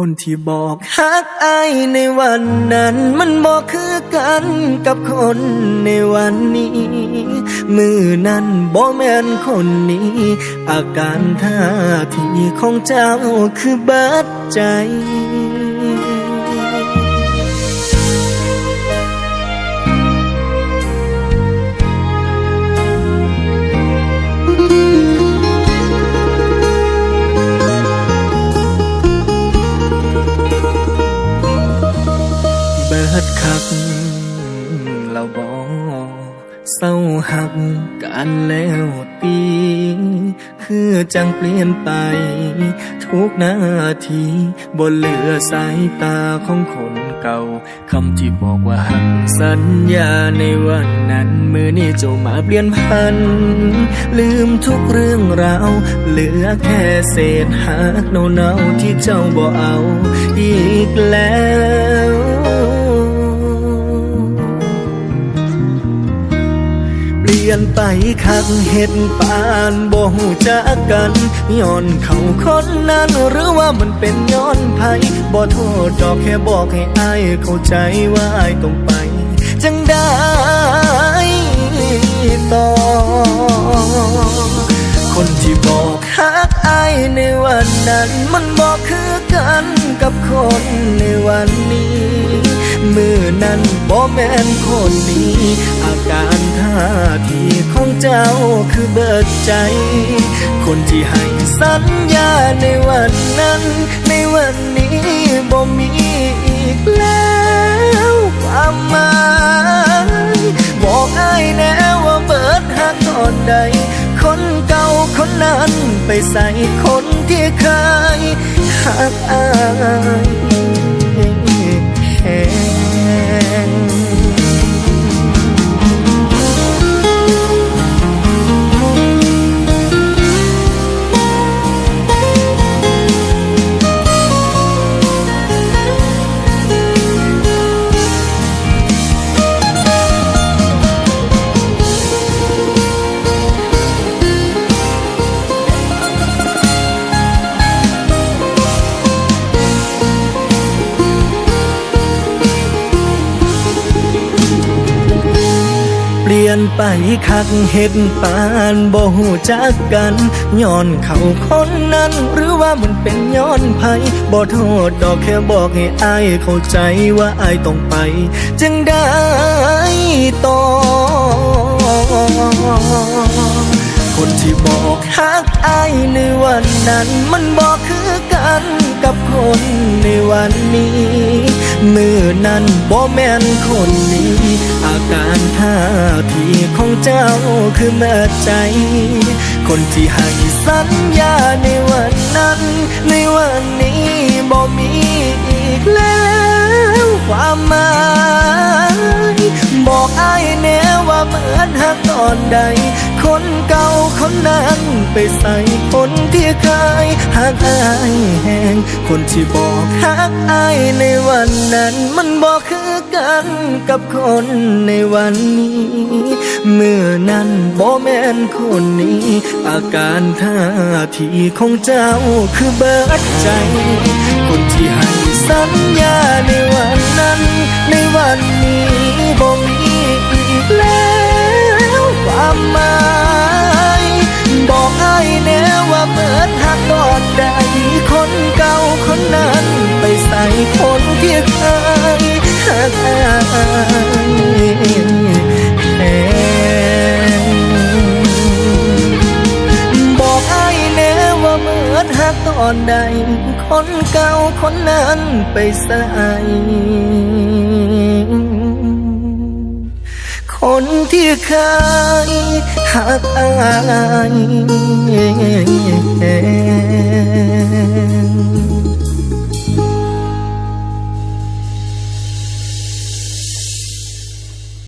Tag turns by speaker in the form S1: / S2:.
S1: คนที่บอกฮักอายในวันนั้น มันบอกคือกันกับคนในวันนี้ มือนั้นบ่แม่นคนนี้ อาการท่าทีของเจ้าคือเบิดใจ ดคักเราบอกเศร้าหักกันแล้วตีคือจังเปลี่ยนไป ทุกนาทีบนเหลือสายตาของคนเก่าคำที่บอกว่าหักสัญญาในวันนั้นมือนี้เจ้ามาเปลี่ยนพัน ลืมทุกเรื่องราว เหลือแค่เศษหักเนาๆที่เจ้าบ่เอา อีกแล้ว เปลี่ยนไปคักเห็ดปานบ่หูจักกันย้อนเขาคนนั้นหรือว่ามันเป็นย้อนไผบ่โทษดอกแค่บอกให้อายเข้าใจว่าอายต้องไป จังได้ต่อ คนที่บอกฮักอายในวันนั้น มันบอกคือกันกับคนในวันนี้ มือนั้นบ่แม่นคนนี้อาการท่าทีของเจ้าคือเบิดใจ คนที่ให้สัญญาในวันนั้น ในวันนี้บ่มีอีกแล้วความหมายบอกอ้ายแน่ว่าเบิดหักตอนใด คนเก่าคนนั้นไปใส่คนที่เคยหักอาย เปลี่ยนไปคักเห็ดปานบ่หูจักกันย้อนเขาคนนั้น หรือว่ามันเป็นย้อนไผบ่โทษดอกแค่บอกให้อายเข้าใจว่าอายต้องไป จึงได้ต่อคนที่บอกฮักอายในวันนั้น มันบอกคือกันกับคนในวันนี้ มือนั้นบ่แม่นคนนี้ การท่าทีของเจ้าคือเมื่อใจ คนที่ให้สัญญาในวันนั้น ในวันนี้บ่มีอีกแล้วความหมาย บอกอายแน่ว่าเหมือนหักตอนใด คนเก่าคนนั้นไปใส่คนที่เคยหักอายแหงคนที่บอกหักอายในวันนั้น มันบอกคือกันกับคนในวันนี้เมื่อนั้นบ่แม่นคนนี้ อาการท่าทีของเจ้าคือเบิดใจ คนที่ให้สัญญาในวันนั้น ในวันนี้บ่มีอีกแล้ว อนใดคนเก่าคนนั้นไปใส่คนที่เคยหักอาย